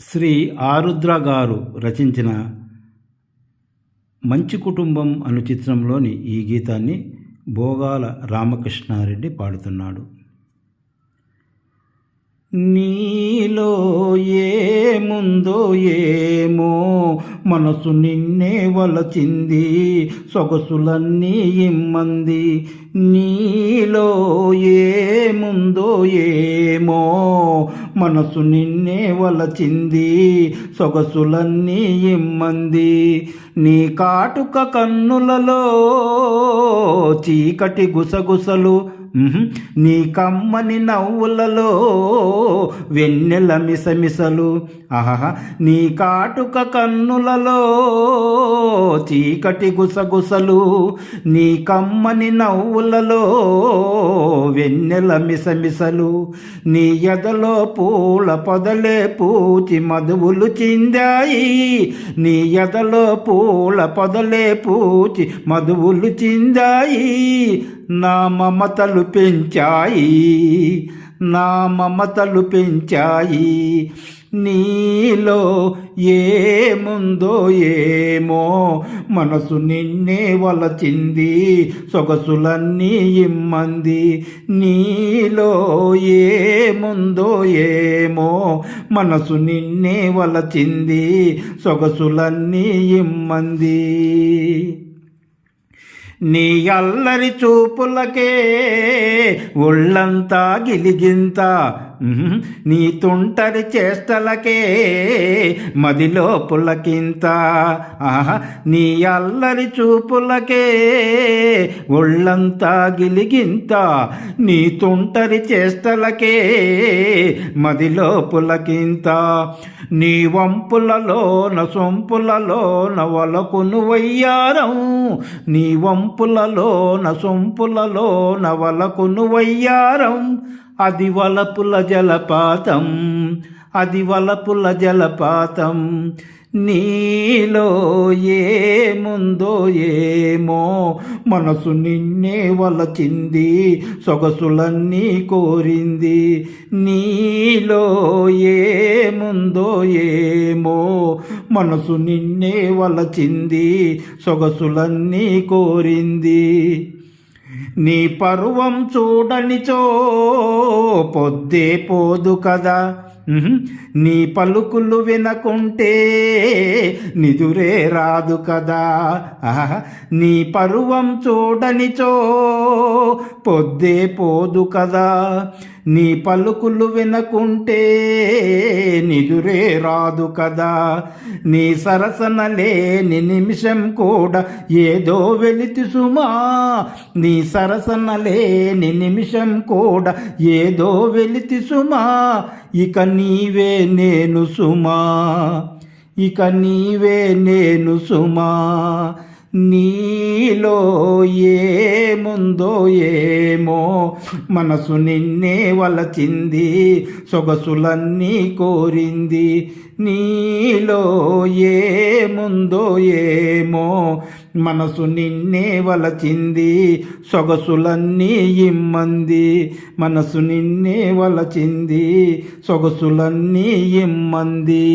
శ్రీ ఆరుద్ర గారు రచించిన మంచి కుటుంబం అను చిత్రంలోని ఈ గీతాన్ని భోగాల రామకృష్ణారెడ్డి పాడుతున్నాడు. నీలో ఏముందో ఏమో మనసు నిన్నే వలచింది సొగసులన్నీ ఇమ్మంది. నీలో ఏముందో ఏమో మనసు నిన్నే వలచింది సొగసులన్నీ ఇమ్మంది. నీ కాటుక కన్నులలో చీకటి గుసగుసలు నీ కమ్మని నవ్వులలో వెన్నెల మిసమిసలు. ఆహా నీ కాటుక కన్నులలో చీకటి గుసగుసలు. నీ కమ్మని నవ్వులలో వెన్నెల మిసమిసలు. నీ ఎదలో పూల పొదలే పూచి మధువులు చిందాయి. నీ ఎదలో పూల పొదలే పూచి మధువులు చిందాయి. నా మమతలు పెంచాయి. నా మమతలు పెంచాయి. నీలో ఏముందో ఏమో మనసు నిన్నే వలచింది. సొగసులన్నీ ఇమ్మంది. నీలో ఏముందో ఏమో మనసు నిన్నే వలచింది. సొగసులన్నీ ఇమ్మంది. నీ అల్లరి చూపులకే ఒళ్ళంతా గిలిగింత నీ తుంటరి చేష్టలకే మదిలో పులకింత ఆహా నీ అల్లరి చూపులకే ఒళ్ళంతా గిలిగింత. నీ తుంటరి చేష్టలకే మదిలో పులకింత నీ వంపులలోన సొంపులలోన వలకును వయ్యారం నీ వంపులలోన సొంపులలోన వలకును వయ్యారం అది వలపుల జలపాతం అది వలపుల జలపాతం. నీలో ఏముందో ఏమో మనసు నిన్నే వలచింది సొగసులన్నీ కోరింది. నీలో ఏముందో ఏమో మనసు నిన్నే వలచింది సొగసులన్నీ కోరింది. నీ పరువం చూడనిచో పొద్దే పోదు కదా. నీ పలుకులు వినకుంటే నిదురే రాదు కదా. ఆహా, నీ పరువం చూడనిచో పొద్దే పోదు కదా. నీ పలుకులు వినకుంటే నిదురే రాదు కదా. నీ సరసన లేని నిమిషం కూడా ఏదో వెలితి సుమా. నీ సరసన లేని నిమిషం కూడా ఏదో వెలితి సుమా. ఇక నీవే నేను సుమా. ఇక నీవే నేను సుమా. నీలో ఏముందో ఏమో మనసు నిన్నే వలచింది సొగసులన్నీ కోరింది. నీలో ఏముందో ఏమో మనసు నిన్నే వలచింది సొగసులన్నీ ఇమ్మంది. మనసు నిన్నే వలచింది సొగసులన్నీ ఇమ్మంది.